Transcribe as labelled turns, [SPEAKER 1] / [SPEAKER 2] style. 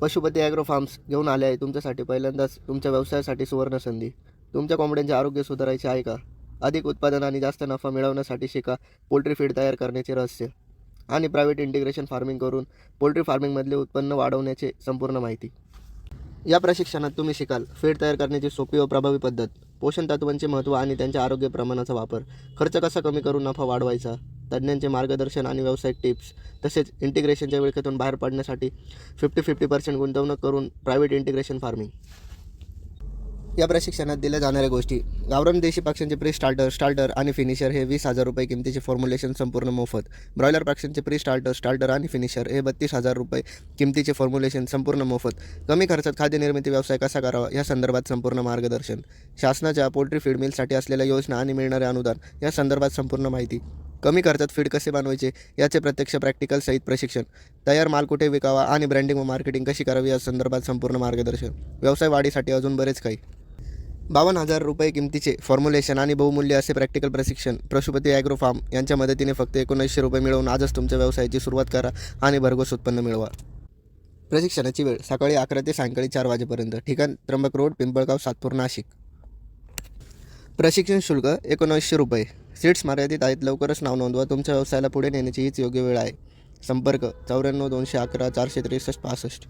[SPEAKER 1] Pashupati agro farms घेऊन आले आहे तुमच्यासाठी पहिल्यांदाच तुमच्या व्यवसायासाठी सुवर्ण संधी. तुमच्या कोंबड्यांचे आरोग्य सुधारायचे आहे का? अधिक उत्पादन आणि जास्त नफा मिळवण्यासाठी शिका पोल्ट्री फीड तयार करण्याचे रहस्य. आणि प्रायव्हेट इंटिग्रेशन फार्मिंग करून पोल्ट्री फार्मिंगमधले उत्पन्न वाढवण्याचे संपूर्ण माहिती. या प्रशिक्षणात तुम्ही शिकाल फीड तयार करण्याची सोपी व प्रभावी पद्धत पोषण तत्वांचे महत्त्व आणि त्यांच्या आरोग्य प्रमाणाचा वापर. खर्च कसा कमी करून नफा वाढवायचा? तज्ज्ञांचे मार्गदर्शन आणि व्यावसायिक टिप्स तसेच इंटिग्रेशनच्या विळख्यातून बाहेर पडण्यासाठी फिफ्टी फिफ्टी पर्सेंट गुंतवणूक करून प्रायव्हेट इंटिग्रेशन फार्मिंग या प्रशिक्षणात दिल्या जाणाऱ्या गोष्टी गावरान देशी पक्ष्यांचे प्री स्टार्टर स्टार्टर आणि फिनिशर हे वीस हजार रुपये किमतीचे फॉर्म्युलेशन संपूर्ण मोफत. ब्रॉयलर पक्ष्यांचे प्री स्टार्टर स्टार्टर आणि फिनिशर हे बत्तीस हजार रुपये किमतीचे फॉर्म्युलेशन संपूर्ण मोफत. कमी खर्चात खाद्य निर्मिती व्यवसाय कसा करावा या संदर्भात संपूर्ण मार्गदर्शन. शासनाच्या पोल्ट्री फीड मिलसाठी असलेल्या योजना आणि मिळणारे अनुदान या संदर्भात संपूर्ण माहिती. कमी खर्चात फीड कसे बनवायचे याचे प्रत्यक्ष प्रॅक्टिकल सहित प्रशिक्षण. तयार माल कुठे विकावा आणि ब्रँडिंग व मार्केटिंग कशी करावी या संदर्भात संपूर्ण मार्गदर्शन. व्यवसाय वाढीसाठी अजून बरेच काही. बावन्न हजार रुपये किमतीचे फॉर्म्युलेशन आणि बहुमूल्य असे प्रॅक्टिकल प्रशिक्षण. पशुपती ॲग्रो फार्म यांच्या मदतीने फक्त एकोणीसशे रुपये मिळवून आजच तुमच्या व्यवसायाची सुरुवात करा आणि भरघोस उत्पन्न मिळवा. प्रशिक्षणाची वेळ सकाळी अकरा ते सायंकाळी चार वाजेपर्यंत. ठिकाण त्र्यंबक रोड पिंपळगाव सातपूर नाशिक. प्रशिक्षण शुल्क एकोणीसशे रुपये. सीट्स मर्यादित आहेत. लवकरच नाव नोंदवा. तुमच्या व्यवसायाला पुढे नेण्याची हीच योग्य वेळ आहे. संपर्क चौऱ्याण्णव दोनशे अकरा चारशे त्रेसष्ट पासष्ट.